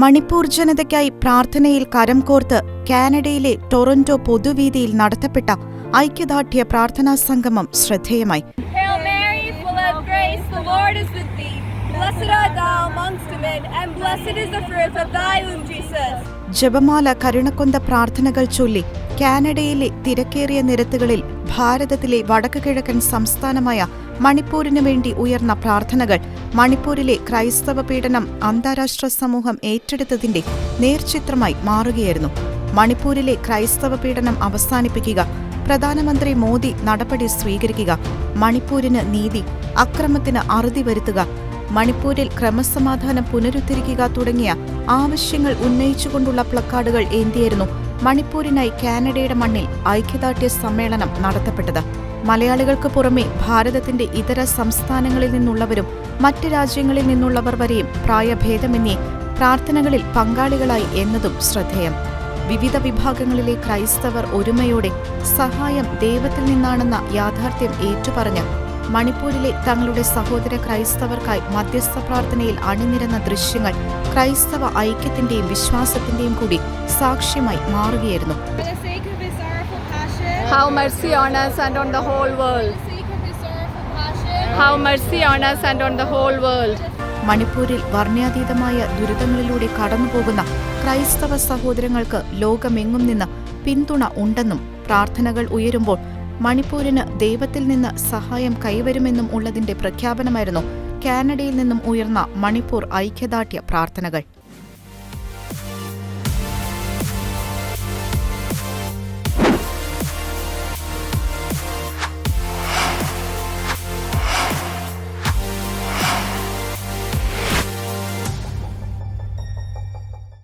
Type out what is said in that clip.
മണിപ്പൂർ ജനതയ്ക്കായി പ്രാർത്ഥനയിൽ കരം കോർത്ത് കാനഡയിലെ ടൊറന്റോ പൊതുവീതിയിൽ നടത്തപ്പെട്ട ഐക്യദാർഢ്യ പ്രാർത്ഥനാ സംഗമം ശ്രദ്ധേയമായി. ജപമാല കരുണക്കൊന്ത പ്രാർത്ഥനകൾ ചൊല്ലി കാനഡയിലെ തിരക്കേറിയ നിരത്തുകളിൽ ഭാരതത്തിലെ വടക്ക് കിഴക്കൻ സംസ്ഥാനമായ മണിപ്പൂരിനു വേണ്ടി ഉയർന്ന പ്രാർത്ഥനകൾ മണിപ്പൂരിലെ ക്രൈസ്തവ പീഡനം അന്താരാഷ്ട്ര സമൂഹം ഏറ്റെടുത്തതിന്റെ നേർചിത്രമായി മാറുകയായിരുന്നു. മണിപ്പൂരിലെ ക്രൈസ്തവ പീഡനം അവസാനിപ്പിക്കുക പ്രധാനമന്ത്രി മോദി നടപടി സ്വീകരിക്കുക മണിപ്പൂരിന് നീതി അക്രമത്തിന് അറുതി വരുത്തുക മണിപ്പൂരിൽ ക്രമസമാധാനം പുനരുദ്ധരിക്കുക തുടങ്ങിയ ആവശ്യങ്ങൾ ഉന്നയിച്ചുകൊണ്ടുള്ള പ്ലക്കാർഡുകൾ ഏന്തിയായിരുന്നു മണിപ്പൂരിനായി കാനഡയുടെ മണ്ണിൽ ഐക്യദാർഢ്യ സമ്മേളനം നടത്തപ്പെട്ടത്. മലയാളികൾക്ക് പുറമെ ഭാരതത്തിന്റെ ഇതര സംസ്ഥാനങ്ങളിൽ നിന്നുള്ളവരും മറ്റ് രാജ്യങ്ങളിൽ നിന്നുള്ളവർ വരെയും പ്രായഭേദമെന്നേ പ്രാർത്ഥനകളിൽ പങ്കാളികളായി എന്നതും ശ്രദ്ധേയം. വിവിധ വിഭാഗങ്ങളിലെ ക്രൈസ്തവർ ഒരുമയോടെ സഹായം ദൈവത്തിൽ നിന്നാണെന്ന യാഥാർത്ഥ്യം ഏറ്റുപറഞ്ഞ് മണിപ്പൂരിലെ തങ്ങളുടെ സഹോദര ക്രൈസ്തവർക്കായി മധ്യസ്ഥ പ്രാർത്ഥനയിൽ അണിനിരന്ന ദൃശ്യങ്ങൾ ക്രൈസ്തവ ഐക്യത്തിന്റെയും വിശ്വാസത്തിന്റെയും കൂടി സാക്ഷ്യമായി മാറുകയായിരുന്നു Have mercy on us and on the whole world. Have mercy on us and on the whole world. മണിപ്പൂരിൽ വർണാതീതമായ ദുരിതങ്ങളിലൂടെ കടന്നുപോകുന്ന ക്രൈസ്തവ സഹോദരങ്ങൾക്ക് ലോകമെങ്ങും നിന്ന് പിന്തുണ ഉണ്ടെന്നും പ്രാർത്ഥനകൾ ഉയരുമ്പോൾ മണിപ്പൂരിന് ദൈവത്തിൽ നിന്ന് സഹായം കൈവരുമെന്നും ഉള്ളതിന്റെ പ്രഖ്യാപനമായിരുന്നു കാനഡയിൽ നിന്നും ഉയർന്ന മണിപ്പൂർ ഐക്യദാർഢ്യ പ്രാർത്ഥനകൾ.